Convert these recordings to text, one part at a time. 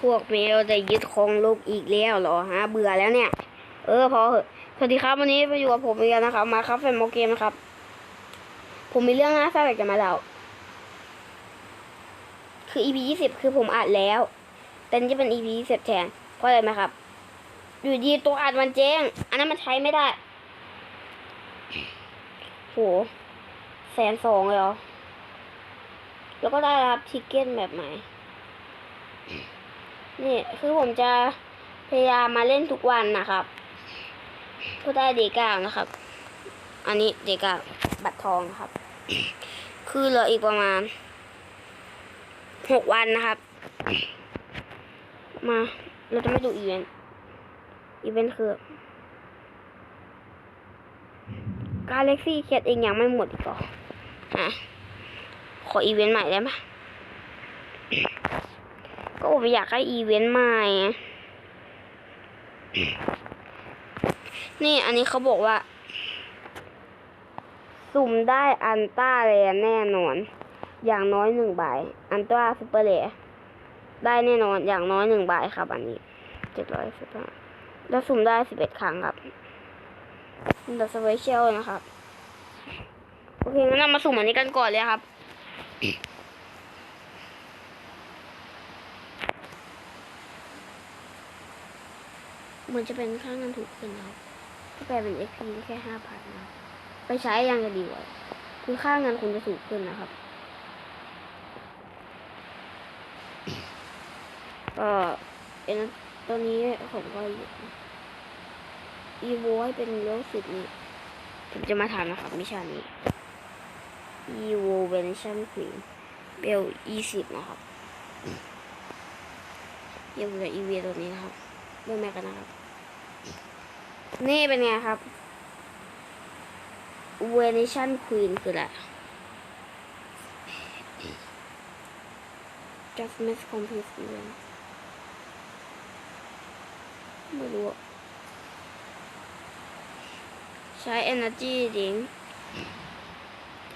พวกเมลจะยึดครองโลกอีกแล้วเหรอฮะเบื่อแล้วเนี่ย เออพอเหอะสวัสดีครับวันนี้ไปอยู่กับผมอีกแล้วนะครับ มาครับแฟนโมเกมนะครับ ผมมีเรื่องน่าเศร้าอยากจะมาเล่าคือ EP ยี่สิบคือผมอัดแล้ว แต่นี่จะเป็น EP ยี่สิบแทนเพราะอะไรไหมครับ อยู่ดีตัวอัดมันเจ๊งอันนั้นมันใช้ไม่ได้โหแสนสองเลยเหรอแล้วก็ได้รับทิกเก็ตแบบใหม่ นี่คือผมจะพยายามมาเล่นทุกวันนะครับเพื่อได้เดก้านะครับ อันนี้เดก้าบัตรทองครับ คือเหลืออีกประมาณหกวันนะครับ มาเราจะไม่ดูอีเวนต์อีเวนต์คือ กาเล็กซี่เคียดเองยังไม่หมดอีกหรอฮะขออีเวนต์ใหม่ได้ไหม ก็ผมอยากให้อีเวนต์ใหม่ นี่อันนี้เขาบอกว่า สุ่มได้อันต้าแรแน่นอน อย่างน้อยหนึ่งใบ อันต้าซูเปอร์แรได้แน่นอนอย่างน้อยหนึ่งใบครับ อันนี้เจ็ดร้อยสิบห้าแล้วสุ่มได้สิบเอ็ดครั้งครับเดอะสเปเชียลนะครับ โอเคงั้นเรามาสุ่มอันนี้กันก่อนเลยครับ มันจะเป็นค่าเงินถูกขึ้นนะครับถ้าแปลเป็น XP แค่ห้าพันนะไปใช้ยังจะดีกว่าคือค่าเงินคุณจะถูกขึ้นนะครับก็เอ็นตัวนี้ผมก็อีโวให้เป็นเลเวลสิบนี่ผมจะมาทำนะครับมิชานี้อีโวเวนชั่นควีนเบลยี่สิบนะครับเดี๋ยวผมจะอีเวตัวนี้นะครับเริ่มแม่กันนะครับ นี่เป็นไงครับเวนิชันควีนคืออะไร just miss complete event ไม่รู้ ใช้ energy drink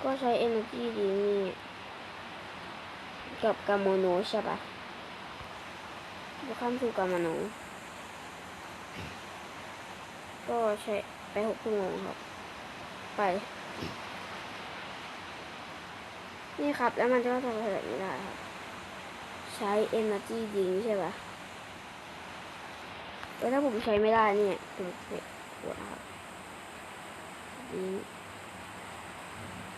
ก็ใช้ energy drink นี่กับกามโนใช่ปะจะข้ามสู่กามโน ก็ใช้ไปหกชั่วโมงครับ ไป นี่ครับ แล้วมันจะทำอะไรไม่ได้ครับ ใช้ energy drink ใช่ปะแล้วถ้าผมใช้ไม่ได้เนี่ยผมเสียปวดครับนี้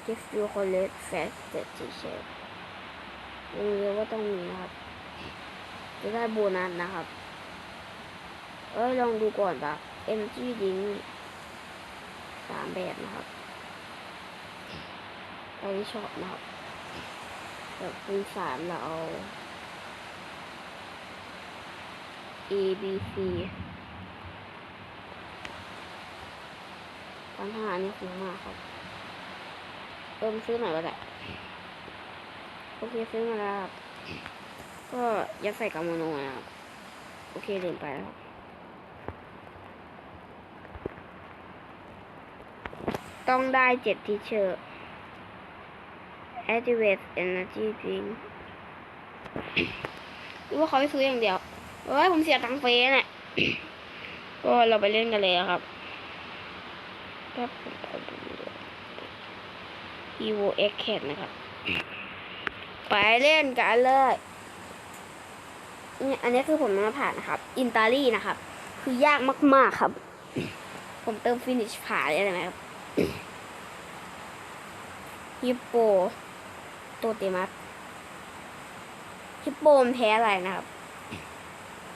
give you collect fast set t-shirt ยังเรียว่าต้องมีนะครับ จะได้โบนัสนะครับ เอ้ย ลองดูก่อนปะ energy drink สามแบบนะครับไปที่ช็อปนะครับแบบเป็นสามเราเอา A B C ปัญหานี่คุ้มมากครับเติมซื้อหน่อยก็ได้โอเคซื้อมาแล้วก็ยัดใส่กาโมโนนะครับ โอเคลืมไปแล้วครับ ต้องได้เจ็ดทีเชอร์ activate energy drink หรือว่าเขาให้ซื้ออย่างเดียวเอ้ยผมเสียตังเฟยเนี่ยก็เราไปเล่นกันเลยครับครับผมเอาดูเลย evo x cat นะครับ ไปเล่นกันเลยเนี่ยอันนี้คือผมมาผ่านนะครับ อินตาลีนะครับ คือยากมาก ๆ ครับ ผมเติมฟินิชผ่านเลยนะครับ ฮิปโปโตเตมัสฮิปโปมันแพ้อะไรนะครับ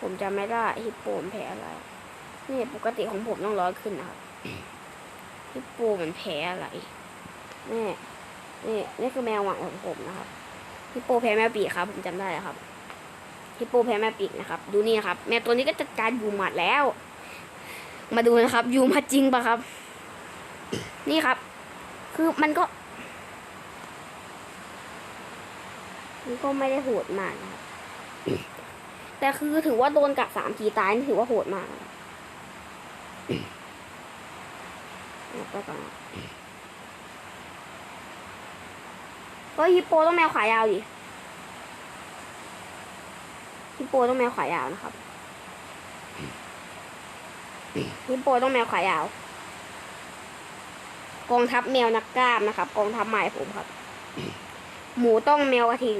ผมจำไม่ได้ฮิปโปมันแพ้อะไร นี่ปกติของผมต้องร้อยขึ้นนะครับฮิปโปมันแพ้อะไรนี่นี่นี่คือแมวหวังของผมนะครับฮิปโปแพ้แมวปีกครับ ผมจำได้แล้วครับฮิปโปแพ้แมวปีกนะครับ ดูนี่ครับ แมวตัวนี้ก็จัดการยูหมัดแล้ว มาดูนะครับยูหมัดจริงปะครับ นี่ครับ คือมันก็ มันก็ไม่ได้โหดมากนะครับแต่คือถือว่าโดนกัดสามทีตายนี่ถือว่าโหดมากนะครับเอาไปก่อนนะเฮ้ยฮิปโปต้องแมวขายาวดิฮิปโปต้องแมวขายาวนะครับฮิปโปต้องแมวขายาว กองทัพแมวนักกล้ามนะครับ กองทัพใหม่ผมครับ หมูต้องแมวกระทิง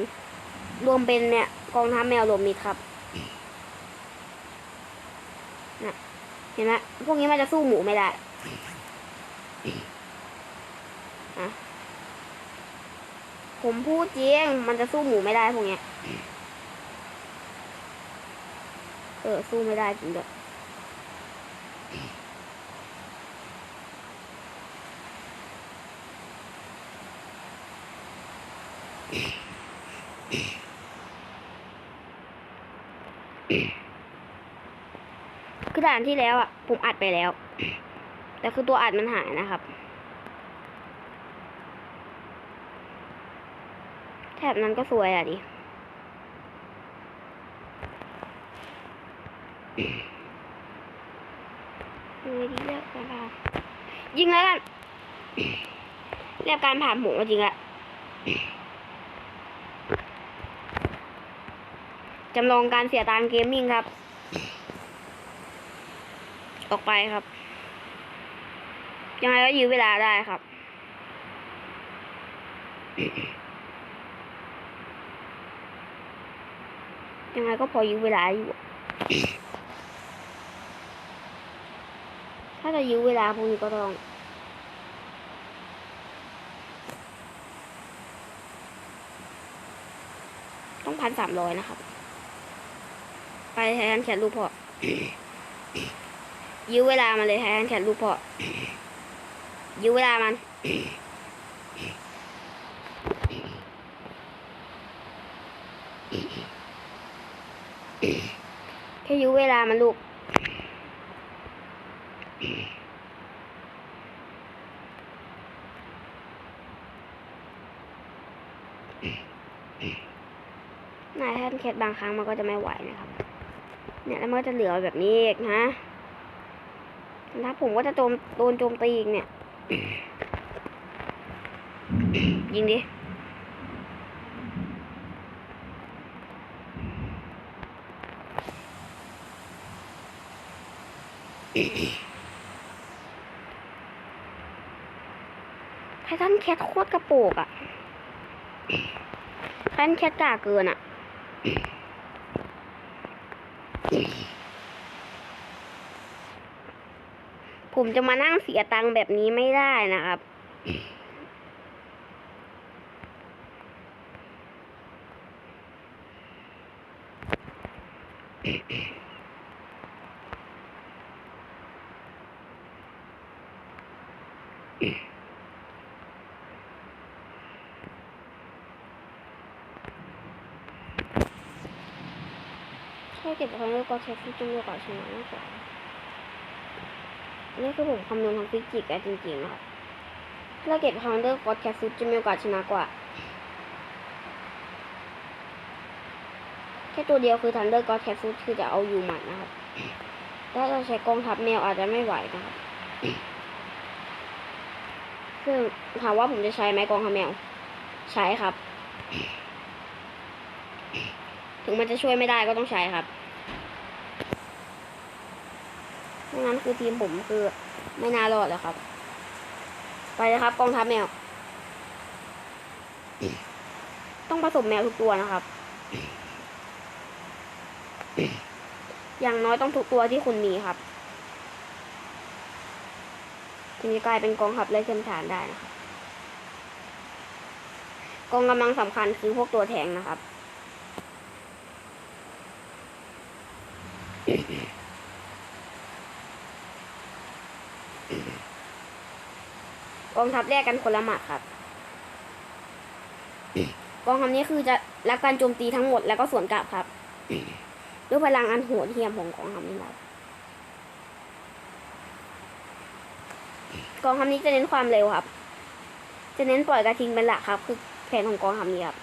รวมเป็นเนี่ยกองทัพแมวรวมมิตรครับนะเห็นไหมพวกนี้มันจะสู้หมูไม่ได้อะผมพูดจริงมันจะสู้หมูไม่ได้พวกเนี้ย เออ สู้ไม่ได้จริงด้วย คือด่านที่แล้วอะ ผมอัดไปแล้ว แต่คือตัวอัดมันหายนะครับ แถบนั้นก็สวยอะดิดูดีเลือกกันยิงแล้วกันเรียกการผ่านหมูจริงละ จำลองการเสียตังเกมมิ่งครับ ออกไปครับ ยังไงก็ยื้อเวลาได้ครับ ยังไงก็พอยื้อเวลาอยู่ ถ้าจะยื้อเวลาพวกนี้ก็ต้องต้องพันสามร้อยนะครับ ไปแทนแขนลูกพอยื้อเวลามันเลยแทนแขนลูกพอยื้อเวลามันแค่ยื้อเวลามันลูกนายท่านแคทบางครั้งมันก็จะไม่ไหวนะครับ เนี่ยแล้วมันก็จะเหลือแบบนี้เอีกนะถ้าผมก็จะโจมโดนโจมตีอีกเนี่ย ยิงดิไททันแคทโคตรกระโปกอะไททันแคทกาเกินอะ ผมจะมานั่งเสียตังค์แบบนี้ไม่ได้นะครับ แค่เก็บความรู้ก็ใช้ฟิจิกก่อนชนะมากกว่าอั นี่คือผมคำนวณทางฟิสิกส์อะจริงๆนะครับถ้าเราเก็บคอมมานเดอร์กอดแคสซูจะมีโอกาสชนะกว่า แค่ตัวเดียวคือทันเดอร์กอดแคสซูคือจะเอาอยู่หมัดนะครับ ถ้าเราใช้กองทัพแมวอาจจะไม่ไหวนะครับซึ่งถามว่าผมจะใช้ไหมกองทัพแมว ใช้ครับ ถึงมันจะช่วยไม่ได้ก็ต้องใช้ครับ ไม่งั้นคือทีมผมคือไม่น่ารอดแล้วครับ ไปเลยครับ กองทัพแมว ต้องผสมแมวทุกตัวนะครับ อย่างน้อยต้องทุกตัวที่คุณมีครับถึงจะกลายเป็นกองทัพไร้เทียมทานได้นะครับกองกำลังสำคัญคือพวกตัวแทงนะครับ กองทัพแยกกันคนละหมัดครับ กองทัพนี้คือจะรับการโจมตีทั้งหมดแล้วก็สวนกลับครับ ด้วยพลังอันโหดเหี้ยมของกองทัพนี้ครับกองทัพนี้จะเน้นความเร็วครับ จะเน้นปล่อยกระทิงเป็นหลักครับ คือแผนของกองทัพนี้ครับ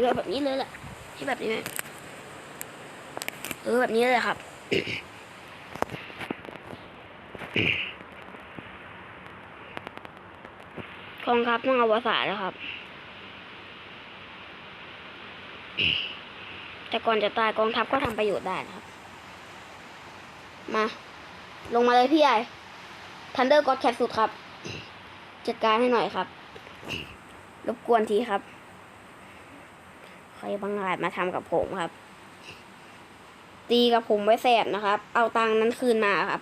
เลือกแบบนี้เลยแหละที่แบบนี้ไหม เออแบบนี้เลยครับ กองทัพต้องอวสานแล้วครับ แต่ก่อนจะตายกองทัพก็ทำประโยชน์ได้นะครับ มา ลงมาเลยพี่ใหญ่ทันเดอร์กอดแคทสุดครับ จัดการให้หน่อยครับ รบกวนทีครับ ใครบางอาจมาทำกับผมครับ ตีกับผมไว้แสบนะครับ เอาตังนั้นคืนมาครับ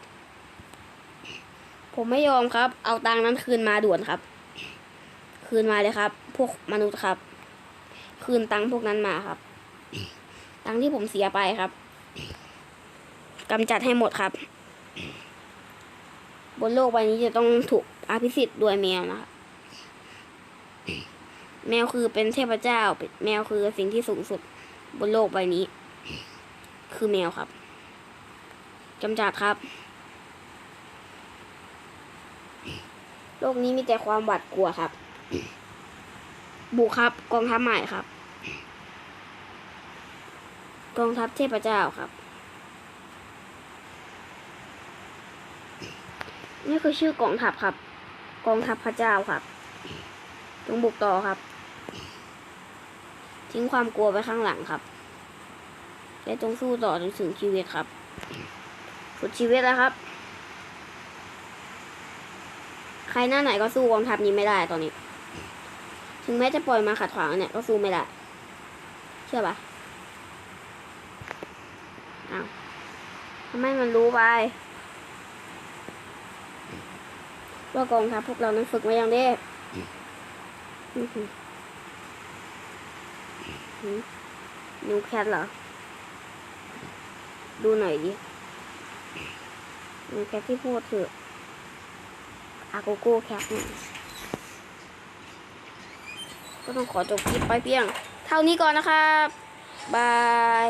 ผมไม่ยอมครับ เอาตังนั้นคืนมาด่วนครับ คืนมาเลยครับ พวกมนุษย์ครับ คืนตังพวกนั้นมาครับ ตังที่ผมเสียไปครับกำจัดให้หมดครับ บนโลกใบนี้จะต้องถูกอภิสิทธิ์ด้วยแมวนะครับแมวคือเป็นเทพเจ้า แมวคือสิ่งที่สูงสุดบนโลกใบนี้ คือแมวครับกำจัดครับ โลกนี้มีแต่ความหวาดกลัวครับ บุกครับ กองทัพใหม่ครับ กองทัพเทพเจ้าครับ นี่คือชื่อกองทัพครับ กองทัพพระเจ้าครับจงบุกต่อครับ ทิ้งความกลัวไว้ข้างหลังครับ และจงสู้ต่อจนถึงชีวิตครับสุดชีวิตแล้วครับ ใครหน้าไหนก็สู้กองทัพนี้ไม่ได้ตอนนี้ ถึงแม้จะปล่อยมาขัดขวางเนี่ยก็สู้ไม่ได้ เชื่อปะอ้าวทำไมมันรู้ไปว่ากองทัพพวกเรานั้นฝึกมาอย่างเด้อื้อหือหือนิวแคทเหรอ ดูหน่อยดิแคทที่พูดคืออาโกโก้แคทเนี่ยก็ต้องขอจบคลิปไปเพียง เท่านี้ก่อนนะครับ บาย